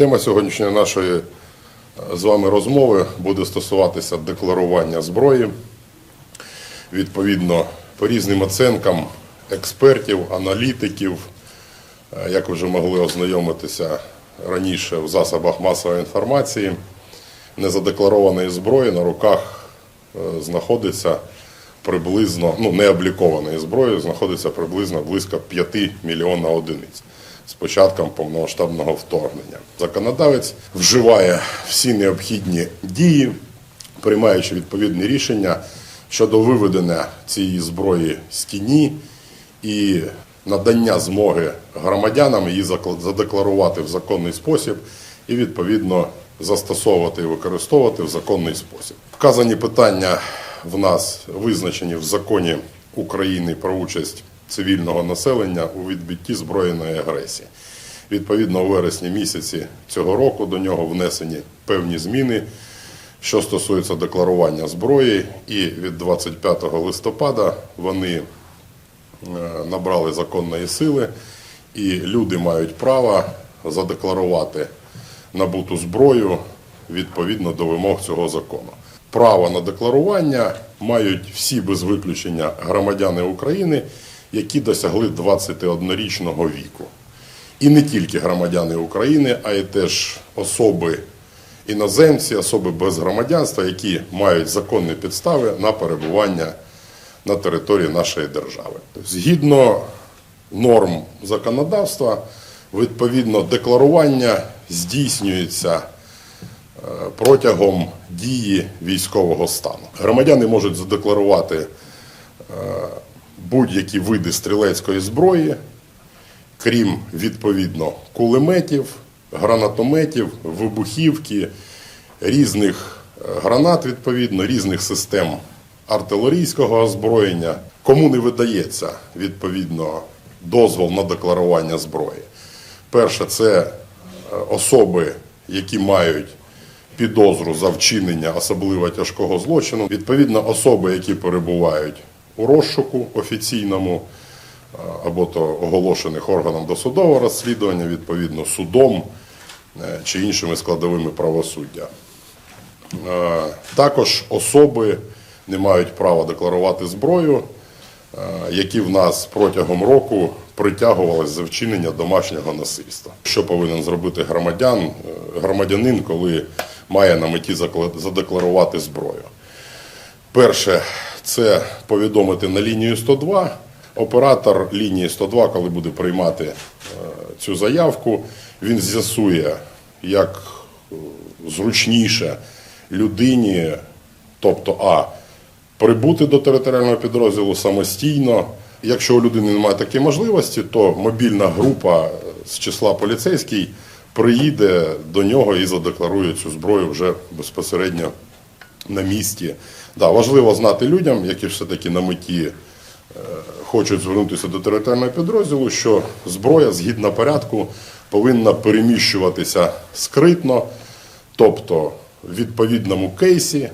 Тема сьогоднішньої нашої е, з вами розмови буде стосуватися декларування зброї. Відповідно, по різним оцінкам експертів, аналітиків, е, як ви вже могли ознайомитися раніше в засобах масової інформації, незадекларованої зброї на руках е, знаходиться приблизно, ну не облікованої зброї, знаходиться приблизно близько 5 мільйонів одиниць з початком повномасштабного вторгнення. Законодавець вживає всі необхідні дії, приймаючи відповідні рішення щодо виведення цієї зброї з тіні і надання змоги громадянам її задекларувати в законний спосіб і відповідно застосовувати і використовувати в законний спосіб. Вказані питання в нас визначені в законі України про участь цивільного населення у відбитті збройної агресії. Відповідно, у вересні місяці цього року до нього внесені певні зміни, що стосується декларування зброї, і від 25 листопада вони е, набрали законної сили, і люди мають право задекларувати набуту зброю відповідно до вимог цього закону. Право на декларування мають всі без виключення громадяни України, які досягли 21-річного віку. І не тільки громадяни України, а й теж особи іноземці, особи без громадянства, які мають законні підстави на перебування на території нашої держави. Згідно норм законодавства, відповідно, декларування здійснюється е, протягом дії військового стану. Громадяни можуть задекларувати е, будь-які види стрілецької зброї, крім відповідно кулеметів, гранатометів, вибухівки, різних е, гранат, відповідно, різних систем артилерійського озброєння. Кому не видається відповідно дозвол на декларування зброї? Перше, це е, особи, які мають підозру за вчинення особливо тяжкого злочину. Відповідно, особи, які перебувають у розшуку офіційному е, або то оголошених органом досудового розслідування, відповідно судом е, чи іншими складовими правосуддя. Е, Також особи не мають права декларувати зброю, які в нас протягом року притягувалися за вчинення домашнього насильства. Що повинен зробити громадян, громадянин, коли має на меті задекларувати зброю? Перше, це повідомити на лінію 102. Оператор лінії 102, коли буде приймати е, цю заявку, він з'ясує, як е, зручніше людині, тобто А, прибути до територіального підрозділу самостійно. Якщо у людини немає такої можливості, то мобільна група з числа поліцейський приїде до нього і задекларує цю зброю вже безпосередньо на місці. Да, важливо знати людям, які все-таки на меті е, хочуть звернутися до територіального підрозділу, що зброя згідно порядку повинна переміщуватися скритно, тобто в відповідному кейсі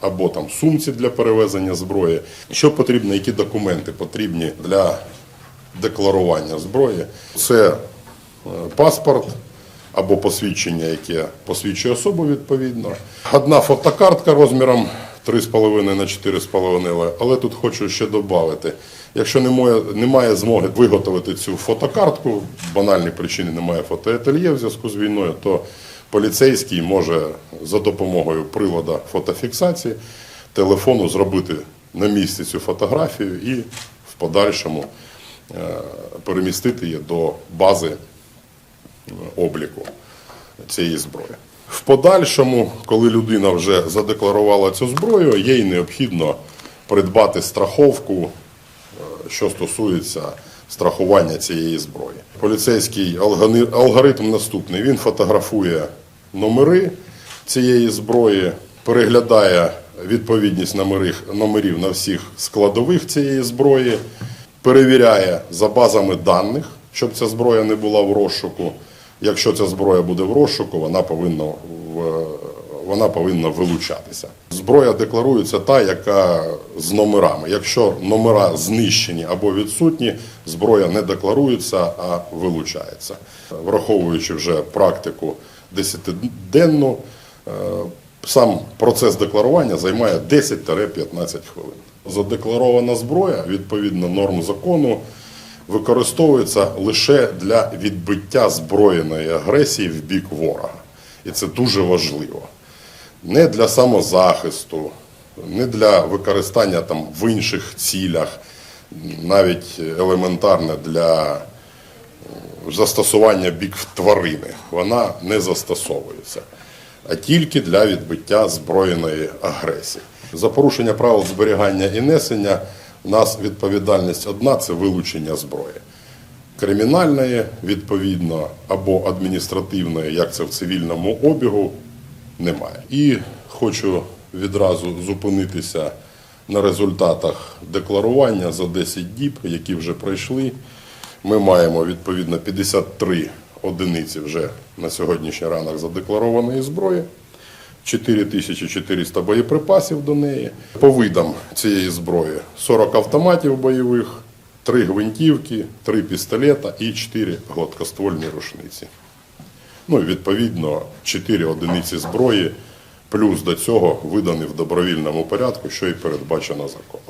або там сумці для перевезення зброї. Що потрібно, які документи потрібні для декларування зброї? Це е, паспорт або посвідчення, яке посвідчує особу відповідно. Одна фотокартка розміром 3,5 на 4,5, але тут хочу ще додати. Якщо немає, немає змоги виготовити цю фотокартку, банальні причини немає фотоательє в зв'язку з війною, то поліцейський може за допомогою прилада фотофіксації телефону зробити на місці цю фотографію і в подальшому е, перемістити її до бази обліку цієї зброї. В подальшому, коли людина вже задекларувала цю зброю, їй необхідно придбати страховку, е, що стосується страхування цієї зброї. Поліцейський алгоритм наступний: він фотографує номери цієї зброї, переглядає відповідність номерів на всіх складових цієї зброї, перевіряє за базами даних, щоб ця зброя не була в розшуку. Якщо ця зброя буде в розшуку, вона повинна в вона повинна вилучатися. Зброя декларується та, яка з номерами. Якщо номера знищені або відсутні, зброя не декларується, а вилучається. Враховуючи вже практику 10-денну. Е, Сам процес декларування займає 10-15 хвилин. Задекларована зброя, відповідно норм закону, використовується лише для відбиття збройної агресії в бік ворога. І це дуже важливо. Не для самозахисту, не для використання там в інших цілях, навіть елементарне для застосування бік тварини. Вона не застосовується, а тільки для відбиття збройної агресії. За порушення правил зберігання і несення у нас відповідальність одна це вилучення зброї. Кримінальної, відповідно, або адміністративної, як це в цивільному обігу, немає. І хочу відразу зупинитися на результатах декларування за 10 діб, які вже пройшли. Ми маємо відповідно 53 одиниці вже на сьогоднішній ранок задекларованої зброї. 4400 боєприпасів до неї. По видам цієї зброї 40 автоматів бойових, 3 гвинтівки, 3 пістолета і 4 гладкоствольні рушниці. Ну і відповідно 4 одиниці зброї, плюс до цього видані в добровільному порядку, що і передбачено законом.